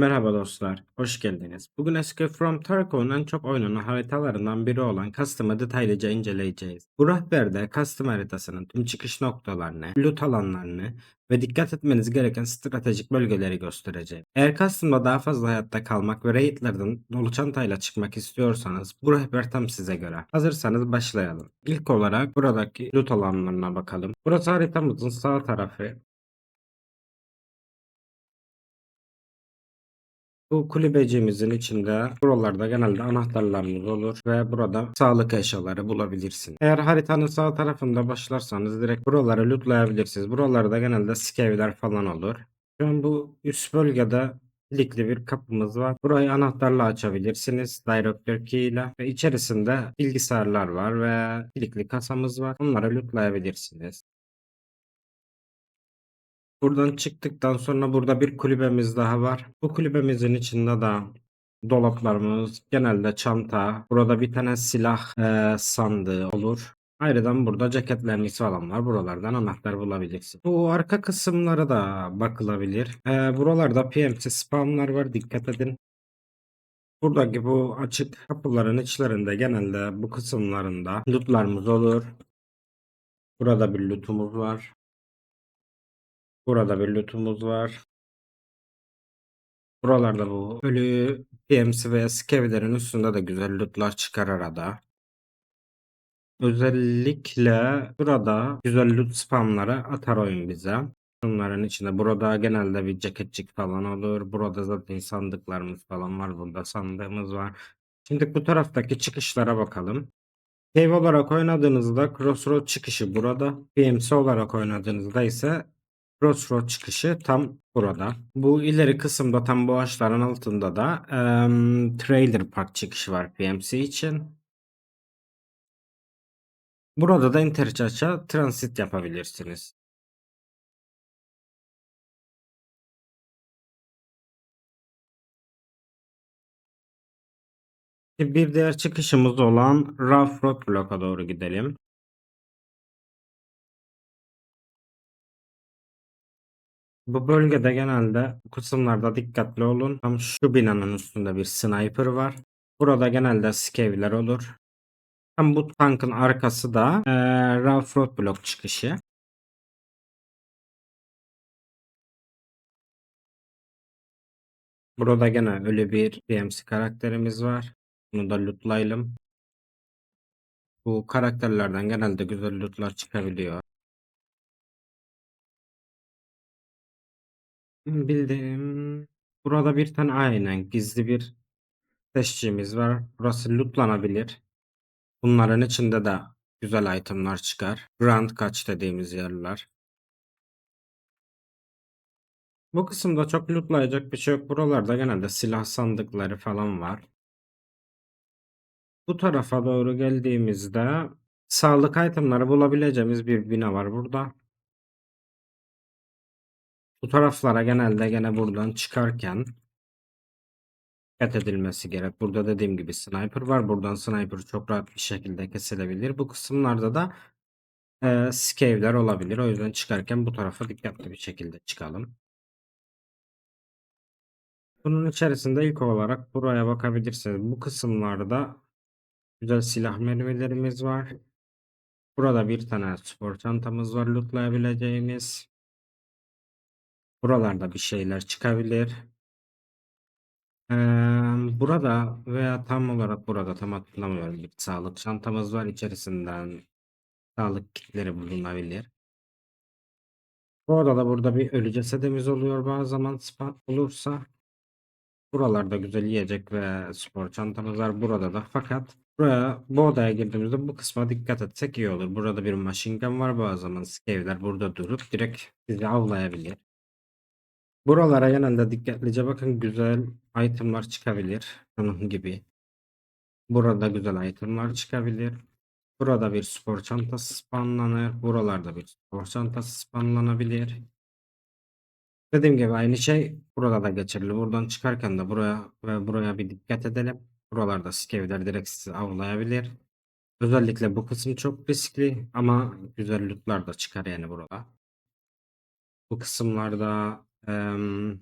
Merhaba dostlar, hoş geldiniz. Bugün Escape from Tarkov'un en çok oynanan haritalarından biri olan Custom'ı detaylıca inceleyeceğiz. Bu rehberde Custom haritasının tüm çıkış noktalarını, loot alanlarını ve dikkat etmeniz gereken stratejik bölgeleri gösterecek. Eğer Custom'da daha fazla hayatta kalmak ve raidlerden dolu çantayla çıkmak istiyorsanız bu rehber tam size göre. Hazırsanız başlayalım. İlk olarak buradaki loot alanlarına bakalım. Burası haritamızın sağ tarafı. Bu kulübecimizin içinde buralarda genelde anahtarlarımız olur ve burada sağlık eşyaları bulabilirsiniz. Eğer haritanın sağ tarafında başlarsanız direkt buraları lootlayabilirsiniz. Buralarda genelde skevler falan olur. Şu an bu üst bölgede kilitli bir kapımız var. Burayı anahtarla açabilirsiniz. Director key ile ve içerisinde bilgisayarlar var ve kilitli kasamız var. Onları lootlayabilirsiniz. Buradan çıktıktan sonra burada bir kulübemiz daha var. Bu kulübemizin içinde de dolaplarımız, genelde çanta, burada bir tane silah eee, sandığı olur. Ayrıca burada ceketlerimiz falan var. Buralardan anahtar bulabilirsin. Bu arka kısımlara da bakılabilir. Eee, buralarda PMC spamlar var. Dikkat edin. Buradaki bu açık kapıların içlerinde genelde bu kısımlarında lootlarımız olur. Burada bir lootumuz var. Burada bir lootumuz var. Buralarda bu ölü PMC veya skevlerin üstünde de güzel lootlar çıkar arada. Özellikle burada güzel loot spamları atar oyun bize. Bunların içinde burada genelde bir ceketçik falan olur. Burada zaten sandıklarımız falan var. Burada sandığımız var. Şimdi bu taraftaki çıkışlara bakalım. Cave olarak oynadığınızda Crossroad çıkışı burada. PMC olarak oynadığınızda ise Crossroad çıkışı tam burada. Bu ileri kısımda tam bu ağaçların altında da em, Trailer Park çıkışı var PMC için. Burada da Interchurch'a transit yapabilirsiniz. Bir diğer çıkışımız olan Rough Road Block'a doğru gidelim. Bu bölgede genelde kısımlarda dikkatli olun. Tam şu binanın üstünde bir sniper var. Burada genelde skevler olur. Tam bu tankın arkası da eee Rough Road Block çıkışı. Burada gene öyle bir PMC karakterimiz var. Bunu da lootlayalım. Bu karakterlerden genelde güzel lootlar çıkabiliyor. Bildim. Burada bir tane aynen gizli bir seçicimiz var. Burası lootlanabilir. Bunların içinde de güzel itemlar çıkar. Grand kaç dediğimiz yerler. Bu kısımda çok lootlayacak bir şey yok. Buralarda genelde silah sandıkları falan var. Bu tarafa doğru geldiğimizde sağlık itemları bulabileceğimiz bir bina var burada. Bu taraflara genelde gene buradan çıkarken dikkat edilmesi gerek. Burada dediğim gibi sniper var. Buradan sniper çok rahat bir şekilde kesilebilir. Bu kısımlarda da e, skevler olabilir. O yüzden çıkarken bu tarafa dikkatli bir şekilde çıkalım. Bunun içerisinde ilk olarak buraya bakabilirsiniz. Bu kısımlarda güzel silah mermilerimiz var. Burada bir tane spor çantamız var lootlayabileceğimiz. Buralarda bir şeyler çıkabilir. Ee, burada veya tam olarak burada tam hatırlamıyorum. Bir sağlık çantamız var. İçerisinden sağlık kitleri bulunabilir. Bu arada burada bir ölü cesedimiz oluyor bazı zaman spot olursa. Buralarda güzel yiyecek ve spor çantamız var burada da. Fakat buraya bu odaya girdiğimizde bu kısma dikkat etsek iyi olur. Burada bir machine gun var bazı zaman skevler burada durup direkt bizi avlayabilir. Buralara genelde dikkatlice bakın güzel itemlar çıkabilir. Bunun gibi. Burada güzel itemlar çıkabilir. Burada bir spor çantası spawnlanır. Buralarda bir spor çantası spawnlanabilir. Dediğim gibi aynı şey burada da geçerli. Buradan çıkarken de buraya ve buraya bir dikkat edelim. Buralarda skevler direkt sizi avlayabilir. Özellikle bu kısım çok riskli ama güzel lootlar da çıkar yani burada. Bu kısımlarda em,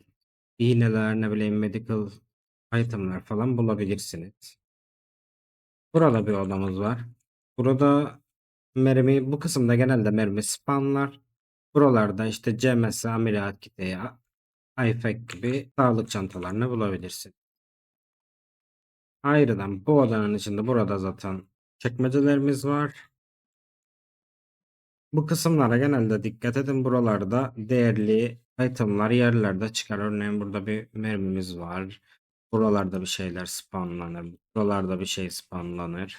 iğneler, ne bileyim medical item'lar falan bulabilirsiniz. Burada bir odamız var. Burada mermi bu kısımda genelde mermi spamlar. Buralarda işte CMS, ameliyat kiti, IFAK gibi sağlık çantalarını bulabilirsin. Ayrıdan bu odanın içinde burada zaten çekmecelerimiz var. Bu kısımlara genelde dikkat edin. Buralarda değerli itemlar yerlerde çıkar. Örneğin burada bir mermimiz var. Buralarda bir şeyler spawnlanır. Buralarda bir şey spawnlanır.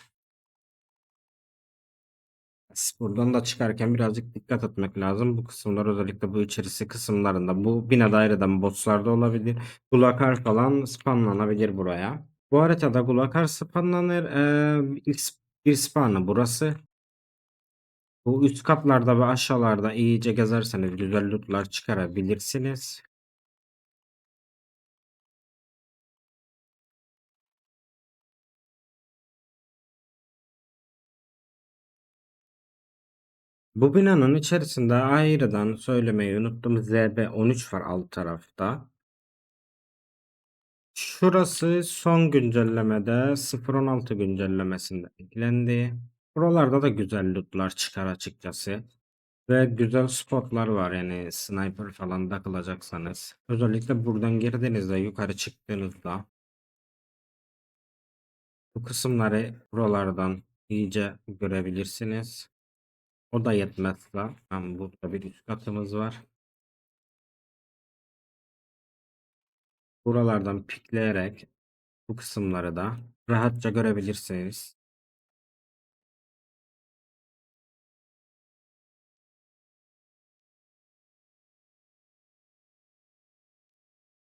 Buradan da çıkarken birazcık dikkat etmek lazım. Bu kısımlar özellikle bu içerisi kısımlarında. Bu binada ayrıdan bosslarda olabilir. Gulakar falan spawnlanabilir buraya. Bu haritada Gulakar spawnlanır. Ee, bir spawnı burası. Bu üst katlarda ve aşağılarda iyice gezerseniz güzel loot'lar çıkarabilirsiniz. Bu binanın içerisinde ayrıdan söylemeyi unuttum. ZB13 var alt tarafta. Şurası son güncellemede 0.16 güncellemesinde eklendi. Buralarda da güzel loot'lar çıkar açıkçası. Ve güzel spotlar var yani sniper falan takılacaksanız. Özellikle buradan girdiğinizde yukarı çıktığınızda bu kısımları buralardan iyice görebilirsiniz. O da yetmezse ben burada bir üst katımız var. Buralardan pikleyerek bu kısımları da rahatça görebilirsiniz.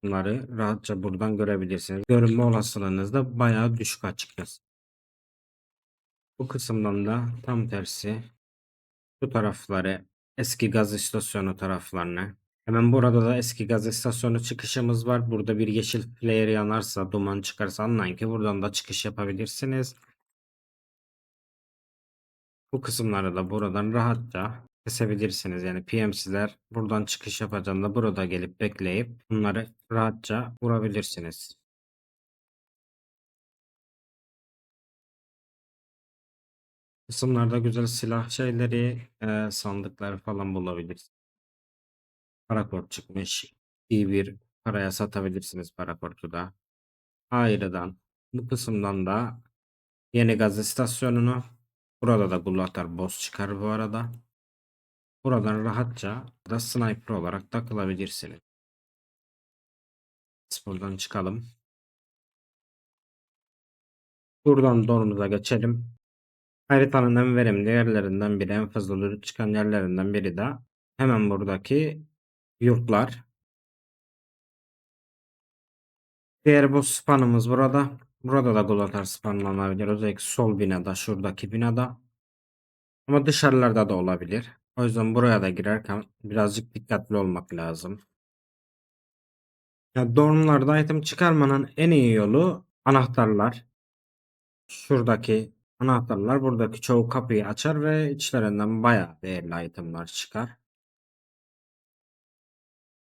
Bunları rahatça buradan görebilirsiniz. Görünme olasılığınız da bayağı düşük açıkçası. Bu kısımdan da tam tersi bu tarafları eski gaz istasyonu taraflarını. Hemen burada da eski gaz istasyonu çıkışımız var. Burada bir yeşil flare yanarsa, duman çıkarsa anlayın ki buradan da çıkış yapabilirsiniz. Bu kısımları da buradan rahatça kesebilirsiniz. Yani PMC'ler buradan çıkış yapacağında burada gelip bekleyip bunları rahatça vurabilirsiniz. Kısımlarda güzel silah şeyleri, e, sandıklar falan bulabilirsiniz. Parakort çıkmış. İyi bir paraya satabilirsiniz parakortu da. Ayrıdan bu kısımdan da yeni gaz istasyonunu burada da Gulatar boss çıkar bu arada. Buradan rahatça da sniper olarak takılabilirsiniz. Buradan çıkalım. Buradan doğrumuza geçelim. Haritanın en verimli yerlerinden biri, en fazla loot çıkan yerlerinden biri de hemen buradaki yurtlar. Diğer bu spanımız burada. Burada da Gulatar spanlanabilir. Özellikle sol binada, şuradaki binada. Ama dışarılarda da olabilir. O yüzden buraya da girerken birazcık dikkatli olmak lazım. Ya dormlarda item çıkarmanın en iyi yolu anahtarlar. Şuradaki anahtarlar buradaki çoğu kapıyı açar ve içlerinden bayağı değerli itemler çıkar.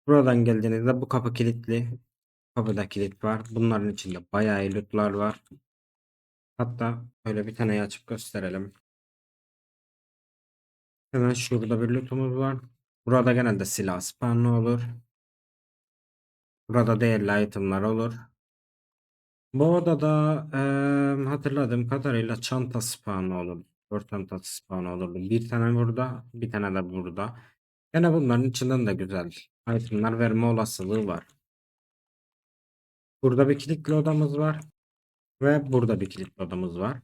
Buradan geldiğinizde bu kapı kilitli. Kapıda kilit var. Bunların içinde bayağı lootlar var. Hatta öyle bir tane açıp gösterelim. Hemen şurada bir lootumuz var. Burada genelde silah spawnlı olur. Burada değerli itemlar olur. Bu odada eee, hatırladığım kadarıyla çanta spawnı olur. Dört çantası spawnı olurdu. Bir tane burada, bir tane de burada. Gene bunların içinden de güzel itemlar verme olasılığı var. Burada bir kilitli odamız var. Ve burada bir kilitli odamız var.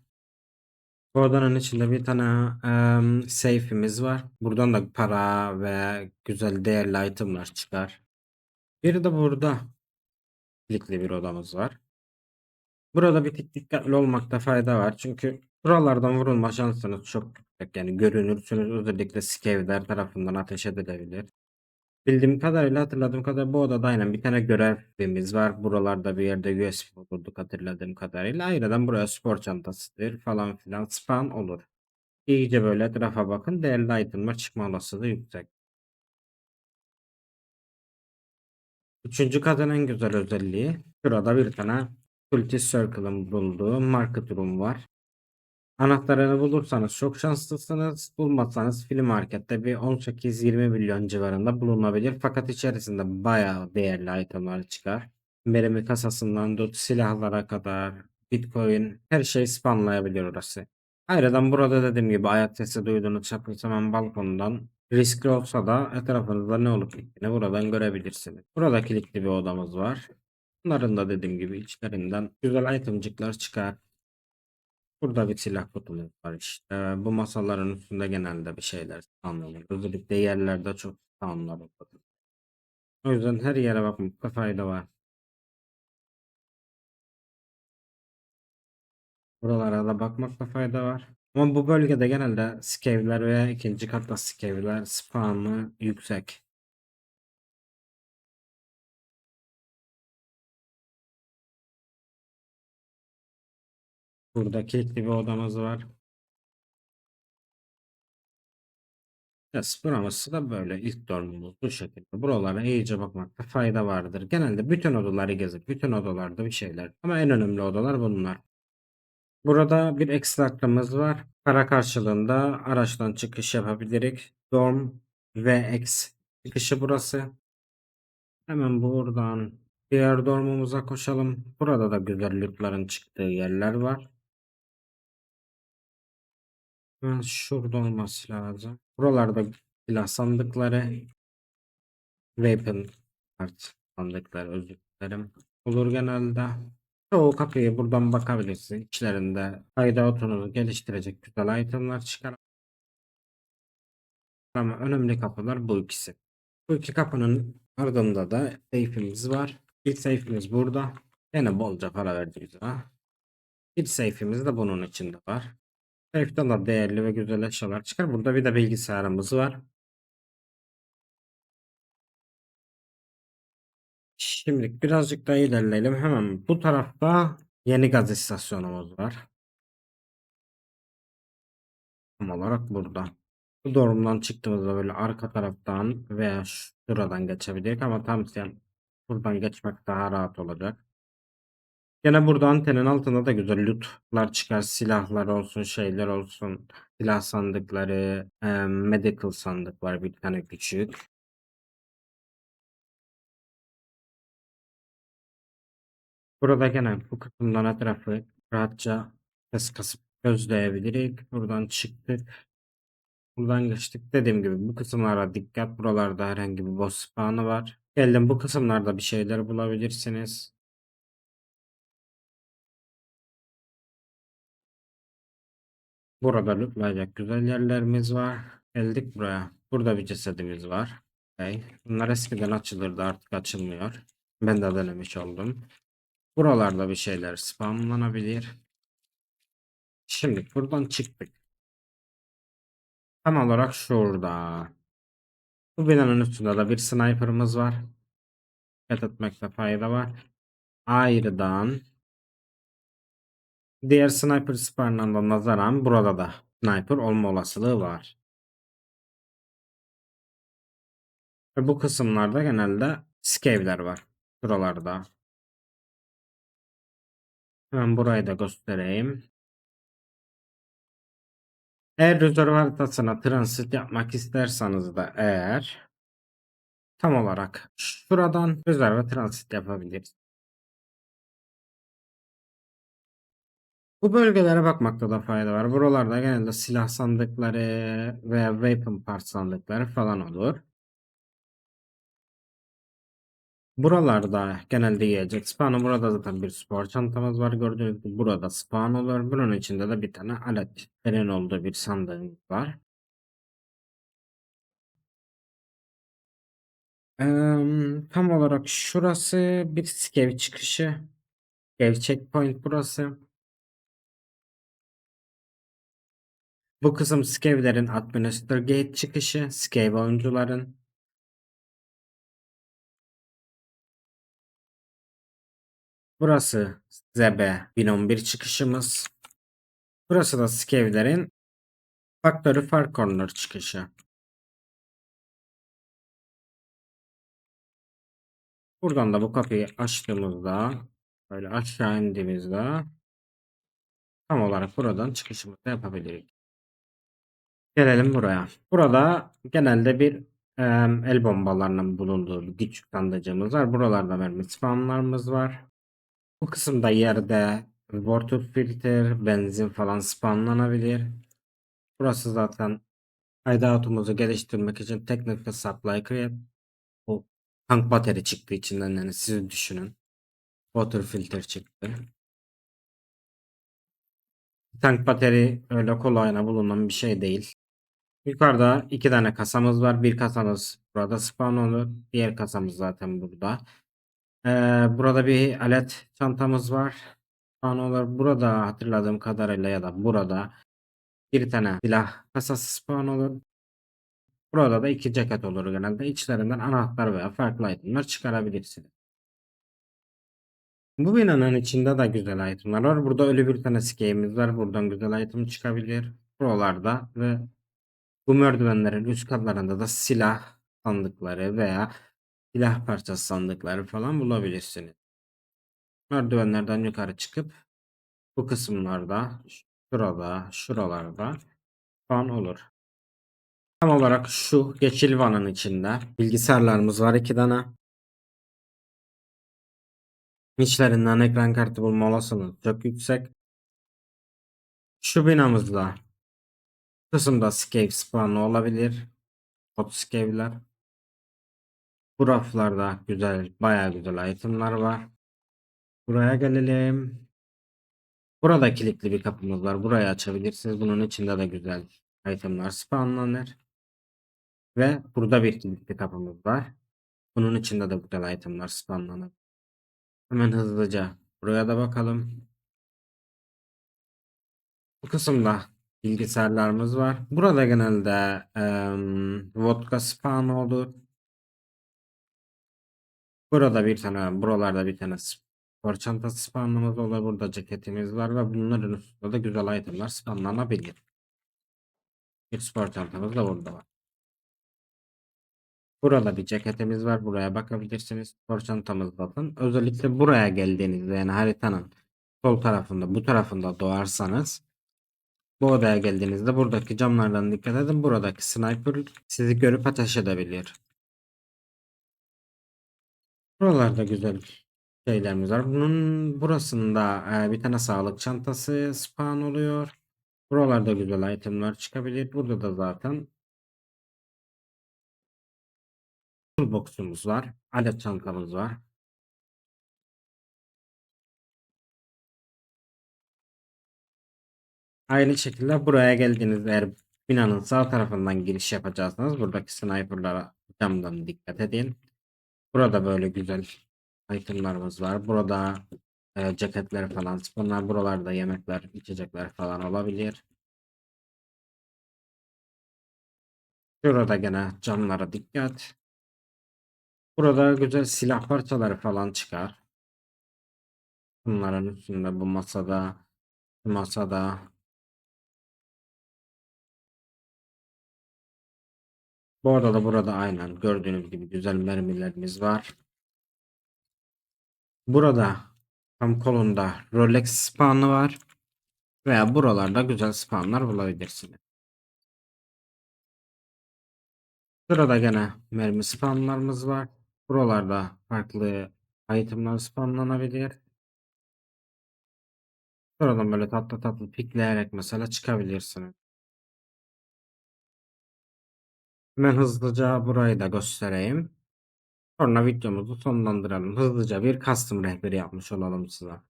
Bu odanın içinde bir tane eee safe'imiz var. Buradan da para ve güzel değerli itemlar çıkar. Bir de burada kilitli bir odamız var. Burada bir tık dikkatli olmakta fayda var. Çünkü buralardan vurulma şansınız çok yüksek. Yani görünürsünüz özellikle skevler tarafından ateş edilebilir. Bildiğim kadarıyla hatırladığım kadarıyla bu odada aynen bir tane görevimiz var. Buralarda bir yerde USB bulduk hatırladığım kadarıyla. Ayrıca buraya spor çantasıdır falan filan spawn olur. İyice böyle etrafa bakın. Değerli itemler çıkma olasılığı yüksek. Üçüncü katın en güzel özelliği şurada bir tane Multi Circle'ın bulduğu market room var. Anahtarını bulursanız çok şanslısınız. Bulmazsanız film markette bir 18-20 milyon civarında bulunabilir. Fakat içerisinde bayağı değerli itemler çıkar. Mermi kasasından tut silahlara kadar Bitcoin her şey spamlayabilir orası. Ayrıca burada dediğim gibi ayak sesi duyduğunuz çapınız hemen balkondan riskli olsa da etrafınızda ne olup bittiğini buradan görebilirsiniz. Burada kilitli bir odamız var. Bunların da dediğim gibi içlerinden güzel itemcikler çıkar. Burada bir silah kutumuz var işte. Bu masaların üstünde genelde bir şeyler anlanıyor. Özellikle yerlerde çok anlar O yüzden her yere bakmakta fayda var. Buralara da bakmakta fayda var. Ama bu bölgede genelde skevler veya ikinci katta skevler spamı yüksek. Burada kilitli bir odamız var. Yes, burası da böyle ilk dormumuz bu şekilde. Buralara iyice bakmakta fayda vardır. Genelde bütün odaları gezip bütün odalarda bir şeyler. Ama en önemli odalar bunlar. Burada bir ekstraktamız var. Para karşılığında araçtan çıkış yapabiliriz. Dorm VX çıkışı burası. Hemen buradan diğer dormumuza koşalım. Burada da güzelliklerin çıktığı yerler var. Hemen şurada olması lazım. Buralarda silah sandıkları weapon art sandıkları özür dilerim. Olur genelde. Çoğu kapıyı buradan bakabilirsin. İçlerinde hideout'unuzu geliştirecek güzel itemler çıkar. Ama önemli kapılar bu ikisi. Bu iki kapının ardında da safe'imiz var. İlk safe'imiz burada. Yine bolca para verdik ha. Bir safe'imiz de bunun içinde var. Safe'den de değerli ve güzel eşyalar çıkar. Burada bir de bilgisayarımız var. Şimdi birazcık daha ilerleyelim. Hemen bu tarafta yeni gaz istasyonumuz var. Tam olarak burada. Bu dorumdan çıktığımızda böyle arka taraftan veya şuradan geçebiliriz ama tam sen buradan geçmek daha rahat olacak. Gene burada antenin altında da güzel lootlar çıkar. Silahlar olsun, şeyler olsun. Silah sandıkları, e, medical sandık var bir tane küçük. Burada gene bu kısımdan etrafı rahatça ses kasıp gözleyebiliriz. Buradan çıktık. Buradan geçtik. Dediğim gibi bu kısımlara dikkat. Buralarda herhangi bir boss spawn'ı var. Geldim bu kısımlarda bir şeyler bulabilirsiniz. Burada lootlayacak güzel yerlerimiz var. Geldik buraya. Burada bir cesedimiz var. Okay. Bunlar eskiden açılırdı artık açılmıyor. Ben de denemiş oldum. Buralarda bir şeyler spamlanabilir. Şimdi buradan çıktık. Tam olarak şurada. Bu binanın üstünde de bir sniper'ımız var. Dikkat etmekte fayda var. Ayrıdan diğer sniper spawnlarına nazaran burada da sniper olma olasılığı var. Ve bu kısımlarda genelde skevler var. Buralarda. Hemen burayı da göstereyim. Eğer rezerv haritasına transit yapmak isterseniz de eğer tam olarak şuradan rezerve transit yapabiliriz. Bu bölgelere bakmakta da fayda var. Buralarda genelde silah sandıkları veya weapon part sandıkları falan olur. Buralarda genelde yiyecek spawnı. Burada zaten bir spor çantamız var. Gördüğünüz gibi burada spawn olur. Bunun içinde de bir tane aletlerin olduğu bir sandığımız var. Eee, tam olarak şurası bir skev çıkışı. Skev checkpoint burası. Bu kısım skevlerin administrator gate çıkışı. Skev oyuncuların. Burası ZB 1011 çıkışımız. Burası da skevlerin Factory Far Corner çıkışı. Buradan da bu kapıyı açtığımızda böyle aşağı indiğimizde tam olarak buradan çıkışımızı yapabiliriz. Gelelim buraya. Burada genelde bir em, el bombalarının bulunduğu bir küçük sandıcımız var. Buralarda mermi spawnlarımız var. Bu kısımda yerde water filter, benzin falan spawnlanabilir. Burası zaten hideout'umuzu geliştirmek için technical supply create. Bu tank bateri çıktı içinden yani siz düşünün. Water filter çıktı. Tank bateri öyle kolayına bulunan bir şey değil. Yukarıda iki tane kasamız var. Bir kasamız burada spawn olur. Diğer kasamız zaten burada. Ee, burada bir alet çantamız var. Spawn olur. Burada hatırladığım kadarıyla ya da burada bir tane silah kasası spawn olur. Burada da iki ceket olur genelde. İçlerinden anahtar veya farklı itemler çıkarabilirsiniz. Bu binanın içinde de güzel itemler var. Burada ölü bir tane skeyimiz var. Buradan güzel item çıkabilir. Buralarda ve bu merdivenlerin üst katlarında da silah sandıkları veya silah parçası sandıkları falan bulabilirsiniz. Merdivenlerden yukarı çıkıp bu kısımlarda şurada, şuralarda falan olur. Tam olarak şu geçil vanın içinde bilgisayarlarımız var iki tane. İçlerinden ekran kartı bulma olasılığı çok yüksek. Şu binamızda kısımda scale spawnı olabilir. Hot scale'ler. Bu raflarda güzel, bayağı güzel itemler var. Buraya gelelim. Burada kilitli bir kapımız var. Burayı açabilirsiniz. Bunun içinde de güzel itemler spawnlanır. Ve burada bir kilitli kapımız var. Bunun içinde de güzel itemler spawnlanır. Hemen hızlıca buraya da bakalım. Bu kısımda bilgisayarlarımız var. Burada genelde em, vodka spawn olur. Burada bir tane, buralarda bir tane spor çantası spawnımız olur. Burada ceketimiz var ve bunların üstünde de güzel itemler spawnlanabilir. Bir spor çantamız da burada var. Burada bir ceketimiz var. Buraya bakabilirsiniz. Spor çantamız zaten. Özellikle buraya geldiğinizde yani haritanın sol tarafında bu tarafında doğarsanız bu odaya geldiğinizde buradaki camlardan dikkat edin. Buradaki sniper sizi görüp ateş edebilir. Buralarda güzel şeylerimiz var. Bunun burasında e, bir tane sağlık çantası spawn oluyor. Buralarda güzel itemler çıkabilir. Burada da zaten toolbox'umuz var. Alet çantamız var. Aynı şekilde buraya geldiğinizde eğer binanın sağ tarafından giriş yapacaksanız buradaki sniperlara camdan dikkat edin. Burada böyle güzel itemlarımız var. Burada e, ceketler falan. Bunlar buralarda yemekler, içecekler falan olabilir. Şurada gene camlara dikkat. Burada güzel silah parçaları falan çıkar. Bunların üstünde bu masada, bu masada. Bu arada da burada aynen gördüğünüz gibi güzel mermilerimiz var. Burada tam kolunda Rolex spawnı var. Veya buralarda güzel spawnlar bulabilirsiniz. Sırada gene mermi spawnlarımız var. Buralarda farklı itemler spawnlanabilir. Buradan böyle tatlı tatlı pikleyerek mesela çıkabilirsiniz. Hemen hızlıca burayı da göstereyim. Sonra videomuzu sonlandıralım. Hızlıca bir custom rehberi yapmış olalım size.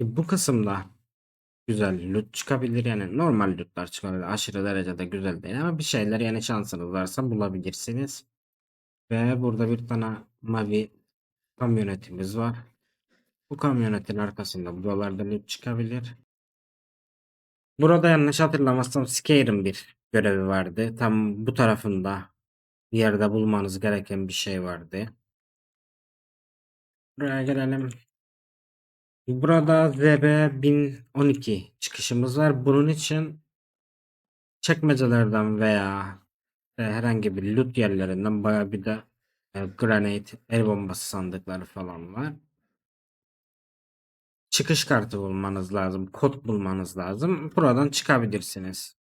E, Bu kısımda güzel loot çıkabilir yani normal lootlar çıkabilir. Aşırı derecede güzel değil ama bir şeyler yani şansınız varsa bulabilirsiniz. Ve burada bir tane mavi kamyonetimiz var. Bu kamyonetin arkasında buralarda loot çıkabilir. Burada yanlış hatırlamazsam Scare'ın bir görevi vardı. Tam bu tarafında bir yerde bulmanız gereken bir şey vardı. Buraya gelelim. Burada ZB 1012 çıkışımız var. Bunun için çekmecelerden veya e, herhangi bir loot yerlerinden baya bir de e, granate, el bombası sandıkları falan var. Çıkış kartı bulmanız lazım. Kod bulmanız lazım. Buradan çıkabilirsiniz.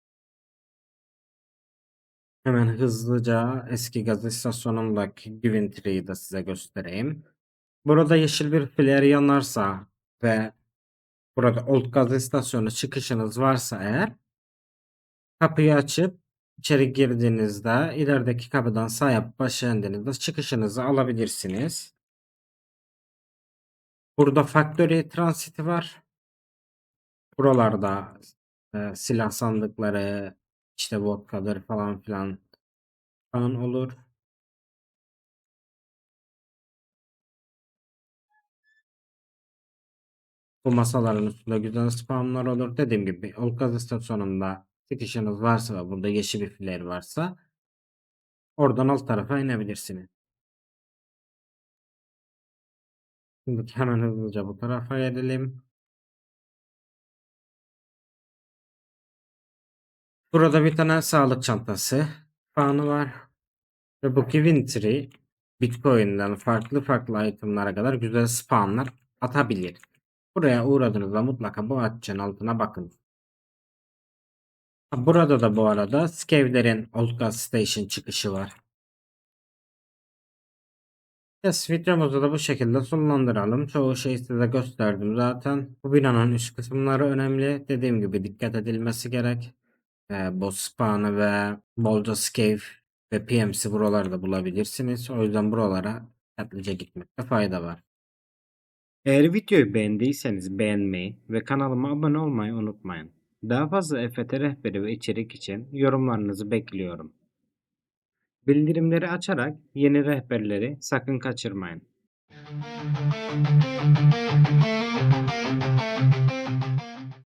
Hemen hızlıca eski gaz istasyonumdaki Giventry'yi de size göstereyim. Burada yeşil bir flare yanarsa ve burada Old Gaz istasyonu çıkışınız varsa eğer kapıyı açıp içeri girdiğinizde ilerideki kapıdan sağ yapıp aşağı çıkışınızı alabilirsiniz. Burada Factory Transit'i var. Buralarda e, silah sandıkları, işte vodkadır falan filan falan olur. Bu masaların üstünde güzel spamlar olur. Dediğim gibi Olkaz istasyonunda çıkışınız varsa ve burada yeşil bir flare varsa oradan alt tarafa inebilirsiniz. Şimdi hemen hızlıca bu tarafa gelelim. Burada bir tane sağlık çantası fanı var. Ve bu Giventry Bitcoin'den farklı farklı itemlara kadar güzel spawnlar atabilir. Buraya uğradığınızda mutlaka bu açacağın altına bakın. Burada da bu arada Skevler'in Old Gas Station çıkışı var. Yes, videomuzu da bu şekilde sonlandıralım. Çoğu şeyi size gösterdim zaten. Bu binanın üst kısımları önemli. Dediğim gibi dikkat edilmesi gerek. Boss spawn'ı ve bolca scave ve PMC buralarda bulabilirsiniz. O yüzden buralara dikkatlice gitmekte fayda var. Eğer videoyu beğendiyseniz beğenmeyi ve kanalıma abone olmayı unutmayın. Daha fazla EFT rehberi ve içerik için yorumlarınızı bekliyorum. Bildirimleri açarak yeni rehberleri sakın kaçırmayın.